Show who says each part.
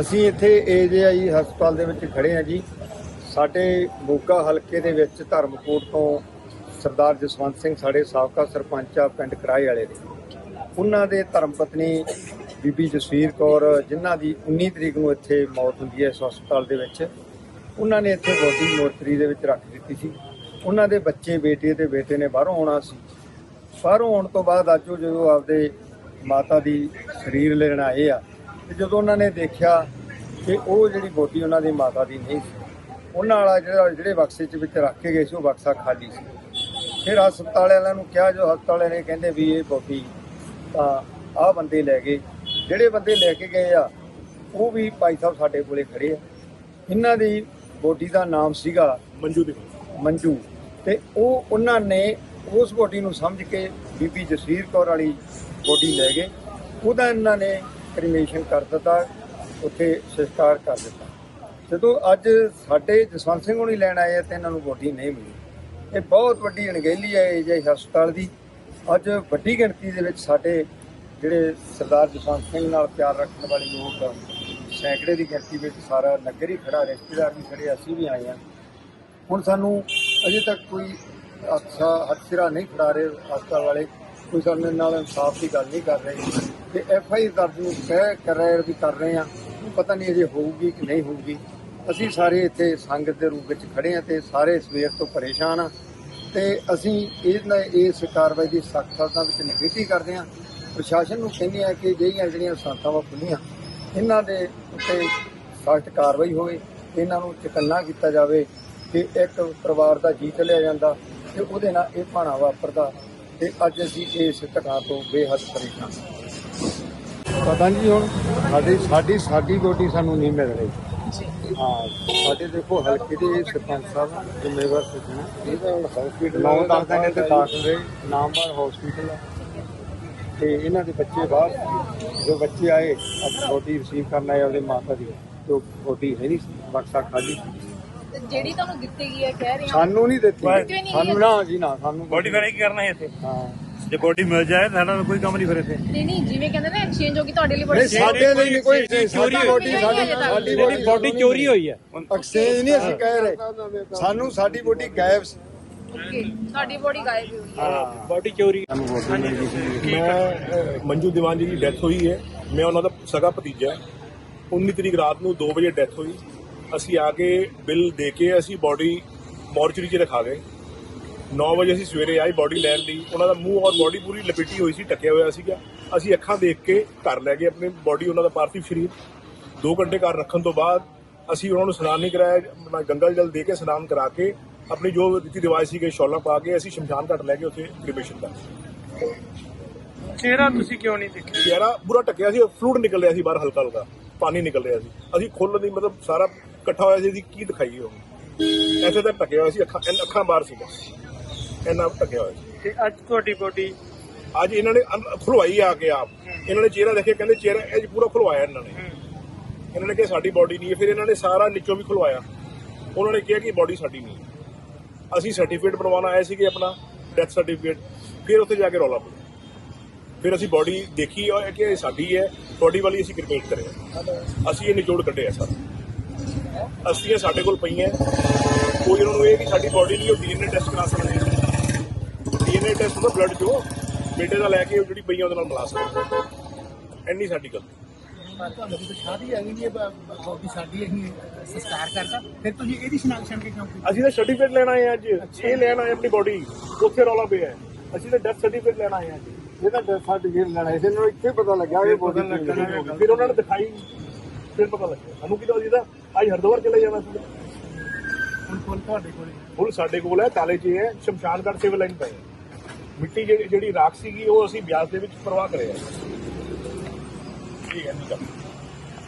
Speaker 1: ਅਸੀਂ ਇੱਥੇ ਏਜੇਆਈ ਹਸਪਤਾਲ ਦੇ ਵਿੱਚ ਖੜੇ ਹਾਂ ਜੀ। ਸਾਡੇ ਮੋਗਾ ਹਲਕੇ ਦੇ ਵਿੱਚ ਧਰਮਕੋਟ ਤੋਂ ਸਰਦਾਰ ਜਸਵੰਤ ਸਿੰਘ ਸਾਡੇ ਸਾਬਕਾ ਸਰਪੰਚ ਆ, ਪਿੰਡ ਕਰਾਏ ਵਾਲੇ ਦੇ। ਉਹਨਾਂ ਦੇ ਧਰਮ ਪਤਨੀ ਬੀਬੀ ਜਸਵੀਰ ਕੌਰ, ਜਿਨ੍ਹਾਂ ਦੀ 19 ਤਰੀਕ ਨੂੰ ਇੱਥੇ ਮੌਤ ਹੁੰਦੀ ਹੈ ਇਸ ਹਸਪਤਾਲ ਦੇ ਵਿੱਚ, ਉਹਨਾਂ ਨੇ ਇੱਥੇ ਬੋਡੀ ਮੋਰਚਰੀ ਦੇ ਵਿੱਚ ਰੱਖ ਦਿੱਤੀ ਸੀ। ਉਹਨਾਂ ਦੇ ਬੱਚੇ, ਬੇਟੇ ਤੇ ਬੇਟੇ ਨੇ ਬਾਹਰੋਂ ਆਉਣਾ ਸੀ। ਬਾਹਰੋਂ ਆਉਣ ਤੋਂ ਬਾਅਦ ਅੱਜ ਉਹ ਜਦੋਂ ਆਪਦੇ ਮਾਤਾ ਦੀ ਸਰੀਰ ਲੈਣ ਆਏ ਆ ਤੇ ਜਦੋਂ ਉਹਨਾਂ ਨੇ ਦੇਖਿਆ ਕਿ ਉਹ ਜਿਹੜੀ ਬੋਡੀ ਉਹਨਾਂ ਦੀ ਮਾਤਾ ਦੀ ਨਹੀਂ ਸੀ ਉਹਨਾਂ ਵਾਲਾ ਜਿਹੜਾ ਜਿਹੜੇ ਬਕਸੇ 'ਚ ਵਿੱਚ ਰੱਖ ਕੇ ਗਏ ਸੀ ਉਹ ਬਕਸਾ ਖਾਲੀ ਸੀ। ਫਿਰ ਹਸਪਤਾਲ ਵਾਲਿਆਂ ਨੂੰ ਕਿਹਾ ਜੋ ਹਸਪਤਾਲ ਵਾਲੇ ਨੇ ਕਹਿੰਦੇ ਵੀ ਇਹ ਬੋਡੀ ਤਾਂ ਆਹ ਬੰਦੇ ਲੈ ਗਏ। ਜਿਹੜੇ ਬੰਦੇ ਲੈ ਕੇ ਗਏ ਆ ਉਹ ਵੀ ਭਾਈ ਸਾਹਿਬ ਸਾਡੇ ਕੋਲੇ ਖੜੇ ਆ। ਇਹਨਾਂ ਦੀ ਬੋਡੀ ਦਾ ਨਾਮ ਸੀਗਾ
Speaker 2: ਮੰਜੂ ਦੀ
Speaker 1: ਮੰਜੂ। ਤੇ ਉਹ ਉਹਨਾਂ ਨੇ ਉਸ ਬੋਡੀ ਨੂੰ ਸਮਝ ਕੇ ਬੀਬੀ ਜਸਵੀਰ ਕੌਰ ਵਾਲੀ ਬੋਡੀ ਲੈ ਗਏ। ਉਹਦਾ ਇਹਨਾਂ ਨੇ ਕ੍ਰੀਮੇਸ਼ਨ ਕਰ ਦਿੱਤਾ, ਉੱਥੇ ਸੰਸਕਾਰ ਕਰ ਦਿੱਤਾ। ਜਦੋਂ ਅੱਜ ਸਾਡੇ ਜਸਵੰਤ ਸਿੰਘ ਹੁਣੀ ਲੈਣ ਆਏ ਆ ਤੇ ਇਹਨਾਂ ਨੂੰ ਬੋਡੀ ਨਹੀਂ ਮਿਲੀ। ਇਹ ਬਹੁਤ ਵੱਡੀ ਅਣਗਹਿਲੀ ਹੈ ਇਹ ਜੇ ਹਸਪਤਾਲ ਦੀ। ਅੱਜ ਵੱਡੀ ਗਿਣਤੀ ਦੇ ਵਿੱਚ ਸਾਡੇ ਜਿਹੜੇ ਸਰਦਾਰ ਜਸਵੰਤ ਸਿੰਘ ਨਾਲ ਪਿਆਰ ਰੱਖਣ ਵਾਲੇ ਲੋਕ ਸੈਂਕੜੇ ਦੀ ਗਿਣਤੀ ਵਿੱਚ ਸਾਰਾ ਨਗਰ ਹੀ ਖੜਾ, ਰਿਸ਼ਤੇਦਾਰ ਵੀ ਖੜੇ, ਅਸੀਂ ਵੀ ਆਏ ਹਾਂ ਹੁਣ ਸਾਨੂੰ ਅਜੇ ਤੱਕ ਕੋਈ ਅੱਛਾ ਹੱਥਿਰਾ ਨਹੀਂ ਖੜਾ ਰਹੇ ਹਸਪਤਾਲ ਵਾਲੇ। ਕੋਈ ਸਾਡੇ ਨਾਲ ਇਨਸਾਫ ਦੀ ਗੱਲ ਨਹੀਂ ਕਰ ਰਹੇ। ਤੇ ਐਫ ਆਈ ਦਰਜ ਨੂੰ ਤੈਅ ਕਰ ਰਹੇ ਵੀ ਕਰ ਰਹੇ ਆ ਪਤਾ ਨਹੀਂ ਅਜੇ ਹੋਊਗੀ ਕਿ ਨਹੀਂ ਹੋਊਗੀ। ਅਸੀਂ ਸਾਰੇ ਇੱਥੇ ਸੰਗਤ ਦੇ ਰੂਪ ਵਿੱਚ ਖੜੇ ਆ ਤੇ ਸਾਰੇ ਸਵੇਰ ਤੋਂ ਪਰੇਸ਼ਾਨ ਆ ਤੇ ਅਸੀਂ ਇਹਨਾਂ ਇਸ ਕਾਰਵਾਈ ਦੀ ਸਖ਼ਤਤਾ ਵਿੱਚ ਨਿਖੇਧੀ ਕਰਦੇ ਆ ਪ੍ਰਸ਼ਾਸਨ ਨੂੰ ਕਹਿੰਦੇ ਆ ਕਿ ਜਿਹੜੀਆਂ ਜਿਹੜੀਆਂ ਸੰਸਥਾਵਾਂ ਖੁੱਲੀਆਂ ਇਹਨਾਂ ਦੇ ਉੱਤੇ ਸਖਤ ਕਾਰਵਾਈ ਹੋਵੇ, ਇਹਨਾਂ ਨੂੰ ਚਕੰਨਾ ਕੀਤਾ ਜਾਵੇ ਕਿ ਇੱਕ ਪਰਿਵਾਰ ਦਾ ਜੀ ਲਿਆ ਜਾਂਦਾ ਤੇ ਉਹਦੇ ਨਾਲ ਇਹ ਭਾਣਾ ਵਾਪਰਦਾ ਤੇ ਅੱਜ ਅਸੀਂ ਇਸ ਘਟਨਾ ਤੋਂ ਬੇਹੱਦ ਪਰੇਸ਼ਾਨ ਹਾਂ। ਪਤਾ ਨਹੀਂ ਹੁਣ। ਸਾਡੀ ਸਾਡੀ ਸਾਡੀ ਬੋਟੀ ਸਾਨੂੰ ਨਹੀਂ ਮਿਲ ਰਹੀ। ਹਾਂ ਸਾਡੇ ਦੇਖੋ ਹਲਕੇ ਦੇ ਸਰਪੰਚ ਸਾਹਿਬ ਜ਼ਿੰਮੇਵਾਰ ਸੱਜਣਾ ਇਹਦਾ ਹੁਣ ਹਸਪੀਟਲ ਨੌ ਦਸ ਦਿਨ ਇੱਥੇ ਦਾਖਲ ਰਹੇ ਨਾਮਵਰ ਹਸਪੀਟਲ ਤੇ ਇਹਨਾਂ ਦੇ ਬੱਚੇ ਬਾਹਰ ਜੋ ਬੱਚੇ ਆਏ ਅੱਜ ਬੋਡੀ ਰਿਸੀਵ ਕਰਨ ਆਏ ਉਹਦੇ ਮਾਤਾ ਦੀ ਜੋ ਬੋਡੀ ਹੈ ਨਹੀਂ ਸੀ, ਬਕਸਾ ਖਾਲੀ ਸੀ।
Speaker 3: ਤੇ ਜਿਹੜੀ ਤੁਹਾਨੂੰ ਦਿੱਤੀ ਗਈ ਹੈ ਕਹਿ ਰਹੇ ਹੋ।
Speaker 1: ਸਾਨੂੰ ਨਹੀਂ ਦਿੱਤੀ।
Speaker 3: ਦਿੱਤੀ ਨਹੀਂ
Speaker 1: ਸਾਨੂੰ ਨਾ ਜੀ ਨਾ ਸਾਨੂੰ
Speaker 2: ਬੋਡੀ ਫਿਰ ਕੀ ਕਰਨਾ ਹੈ ਇੱਥੇ?
Speaker 1: ਹਾਂ।
Speaker 2: ਜੇ ਬੋਡੀ ਮਿਲ ਜਾਏ ਤਾਂ ਸਾਡਾ ਕੋਈ ਕੰਮ ਨਹੀਂ ਫਿਰ ਇੱਥੇ।
Speaker 3: ਨਹੀਂ ਨਹੀਂ ਜਿਵੇਂ ਕਹਿੰਦੇ ਨਾ ਐਕਸਚੇਂਜ ਹੋ ਗਈ ਤੁਹਾਡੇ ਲਈ
Speaker 1: ਨਹੀਂ
Speaker 3: ਬੜੀ
Speaker 1: ਸਾਡੇ ਲਈ ਨਹੀਂ ਕੋਈ
Speaker 2: ਚੋਰੀ
Speaker 1: ਸਾਡੀ। ਬੋਡੀ ਸਾਡੀ
Speaker 3: ਨਹੀਂ,
Speaker 1: ਸਾਡੀ
Speaker 2: ਜਿਹੜੀ ਬੋਡੀ ਚੋਰੀ ਹੋਈ ਹੈ।
Speaker 1: ਐਕਸਚੇਂਜ ਨਹੀਂ ਅਸੀਂ ਕਹਿ ਰਹੇ। ਸਾਨੂੰ ਸਾਡੀ ਬੋਡੀ ਗਾਇਬ ਸੀ।
Speaker 3: ਓਕੇ ਤੁਹਾਡੀ ਬੋਡੀ ਗਾਇਬ ਹੋਈ ਹੈ।
Speaker 2: ਬੋਡੀ ਚੋਰੀ।
Speaker 4: ਮੈਂ ਮੰਜੂ ਦੀਵਾਨ ਜੀ ਦੀ ਡੈਥ ਹੋਈ ਹੈ। ਮੈਂ ਉਹਨਾਂ ਦਾ ਸਗਾ ਭਤੀਜਾ ਹਾਂ। 19 ਤਰੀਕ ਰਾਤ ਨੂੰ 2 ਵਜੇ ਡੈਥ ਹੋਈ। ਅਸੀਂ ਆ ਕੇ ਬਿੱਲ ਦੇ ਕੇ ਅਸੀਂ ਬੋਡੀ ਮੋਰਚਰੀ 'ਚ ਰਖਾ ਗਏ। 9 ਵਜੇ ਅਸੀਂ ਸਵੇਰੇ ਆਏ ਬੋਡੀ ਲੈਣ ਲਈ। ਉਹਨਾਂ ਦਾ ਮੂੰਹ ਔਰ ਬੋਡੀ ਪੂਰੀ ਲਪੇਟੀ ਹੋਈ ਸੀ ਟੱਕਿਆ ਹੋਇਆ ਸੀਗਾ। ਅਸੀਂ ਅੱਖਾਂ ਦੇਖ ਕੇ ਘਰ ਲੈ ਗਏ ਆਪਣੀ ਬੋਡੀ ਉਹਨਾਂ ਦਾ ਪਾਰਥਿਵ ਸ਼ਰੀਰ। 2 ਘੰਟੇ ਘਰ ਰੱਖਣ ਤੋਂ ਬਾਅਦ ਅਸੀਂ ਉਹਨਾਂ ਨੂੰ ਸਨਾਨ ਨਹੀਂ ਕਰਾਇਆ ਗੰਗਾ ਜਲ ਦੇ ਕੇ ਸਨਾਨ ਕਰਾ ਕੇ ਆਪਣੀ ਜੋ ਰੀਤੀ ਰਿਵਾਜ ਸੀਗੇ ਸ਼ੌਲਾਂ ਪਾ ਕੇ ਅਸੀਂ ਸ਼ਮਸ਼ਾਨ ਘਾਟ ਲੈ ਕੇ ਉੱਥੇ ਕ੍ਰਿਮੇਸ਼ਨ ਕਰ
Speaker 2: ਚਿਹਰਾ ਤੁਸੀਂ ਕਿਉਂ ਨਹੀਂ ਦੇਖਿਆ?
Speaker 4: ਚਿਹਰਾ ਪੂਰਾ ਟੱਕਿਆ ਸੀ ਫਲੂਡ ਨਿਕਲ ਰਿਹਾ ਸੀ ਬਾਹਰ ਹਲਕਾ ਹਲਕਾ ਪਾਣੀ ਨਿਕਲ ਰਿਹਾ ਸੀ। ਅਸੀਂ ਖੋਲ੍ਹਣ ਦੀ ਮਤਲਬ ਸਾਰਾ ਇਕੱਠਾ ਹੋਇਆ ਸੀ ਕੀ ਦਿਖਾਈਏ ਉਹ ਐਸੇ ਤਾਂ ਟੱਕਿਆ ਹੋਇਆ ਸੀ ਅੱਖਾਂ ਅੱਖਾਂ ਬਾਹਰ ਸੀ ਇੰਨਾ ਟੱਕਿਆ ਹੋਇਆ ਸੀ।
Speaker 2: ਤੇ ਅੱਜ ਤੁਹਾਡੀ ਬੋਡੀ
Speaker 4: ਅੱਜ ਇਹਨਾਂ ਨੇ ਅੰਦ- ਖੁਲਵਾਈ ਆ ਕੇ ਆਪ। ਇਹਨਾਂ ਨੇ ਚਿਹਰਾ ਦੇਖਿਆ ਕਹਿੰਦੇ ਚਿਹਰਾ ਇਹ ਪੂਰਾ ਖੁਲਵਾਇਆ ਇਹਨਾਂ ਨੇ। ਇਹਨਾਂ ਨੇ ਕਿਹਾ ਸਾਡੀ ਬਾਡੀ ਨਹੀਂ ਹੈ। ਫਿਰ ਇਹਨਾਂ ਨੇ ਸਾਰਾ ਨੀਚੋਂ ਵੀ ਖੁਲਵਾਇਆ। ਉਹਨਾਂ ਨੇ ਕਿਹਾ ਕਿ ਬਾਡੀ ਸਾਡੀ ਨਹੀਂ ਹੈ। ਅਸੀਂ ਸਰਟੀਫਿਕੇਟ ਬਣਵਾਉਣ ਆਏ ਸੀਗੇ ਆਪਣਾ ਡੈਥ ਸਰਟੀਫਿਕੇਟ ਫਿਰ ਉੱਥੇ ਜਾ ਕੇ ਰੌਲਾ ਪਿਆ ਫਿਰ ਅਸੀਂ ਬਾਡੀ ਦੇਖੀ ਔਰ ਕਿ ਇਹ ਸਾਡੀ ਹੈ। ਬਾਡੀ ਵਾਲੀ ਅਸੀਂ ਕ੍ਰਿਮੇਟ ਕਰਿਆ। ਅਸੀਂ ਇਹ ਨਿਚੋੜ ਕੱਢਿਆ ਸਰ। ਅਸਲੀਆਂ ਸਾਡੇ ਕੋਲ ਪਈਆਂ। ਕੋਈ ਉਹਨਾਂ ਨੂੰ ਇਹ ਕਿ ਸਾਡੀ ਬਾਡੀ ਨਹੀਂ ਉਹ ਡੀਐਨਏ ਟੈਸਟ ਕਰਾ ਸਕਦੇ ਡੀਐਨਏ ਟੈਸਟ ਉਹਦਾ ਬਲੱਡ ਚੋਂ? ਬੇਟੇ ਦਾ ਲੈ ਕੇ ਉਹ ਜਿਹੜੀ ਪਈਆਂ ਉਹਦੇ ਨਾਲ ਮਿਲਾ ਸਕਦੇ। ਇੰਨੀ ਸਾਡੀ ਗੱਲ।
Speaker 5: ਤੁਹਾਨੂੰ ਤਾਂ ਸ਼ਾਦੀ ਆ ਗਈ ਨਹੀਂ ਬਾਬੀ ਸਾਡੀ ਅਸੀਂ ਸੰਸਕਾਰ ਕਰਤਾ। ਫਿਰ ਤੁਸੀਂ ਇਹਦੀ ਸ਼ਨਾਖਤ ਛੱਡ ਕੇ ਕਿਉਂ ਕੀਤੀ?
Speaker 4: ਅਸੀਂ ਤਾਂ ਸਰਟੀਫਿਕੇਟ ਲੈਣ ਆਏ ਹਾਂ ਅੱਜ। ਇਹ ਲੈਣ ਆਏ ਆਪਣੀ ਬਾਡੀ ਉੱਥੇ ਰੌਲਾ ਪਿਆ ਹੈ। ਅਸੀਂ ਤਾਂ ਡੈਥ ਸਰਟੀਫਿਕੇਟ ਲੈਣ ਆਏ ਹਾਂ ਅੱਜ।
Speaker 1: ਇਹ ਤਾਂ ਸਰਟੀਫਿਕੇਟ ਲੈਣਾ ਨੂੰ ਇੱਥੇ ਪਤਾ ਲੱਗਾ ਇਹ ਬੋਡੀ
Speaker 4: ਫਿਰ ਉਹਨਾਂ ਨੇ ਦਿਖਾਈ। ਫਿਰ ਪਤਾ ਲੱਗਿਆ। ਸਾਨੂੰ ਕਿਦਾਂ ਜੀ ਦਾ ਅੱਜ ਹਰਦੁਆਰ ਚਲੇ ਜਾਣਾ ਸੀ।
Speaker 5: ਹੁਣ ਕੋਲ ਤੁਹਾਡੇ ਕੋਲ
Speaker 4: ਹੁਣ ਸਾਡੇ ਕੋਲ ਹੈ ਕਾਲੇ ਜੀ ਹੈ ਸ਼ਮਸ਼ਾਨ ਘਾਟ ਸਿਵਲ ਲਾਈਨ ਪਏ। ਮਿੱਟੀ ਜਿਹੜੀ ਜਿਹੜੀ ਰਾਖ ਸੀਗੀ, ਉਹ ਅਸੀਂ ਬਿਆਸ ਦੇ ਵਿੱਚ ਪ੍ਰਵਾਹ ਕਰਿਆ। ਠੀਕ ਹੈ ਜੀ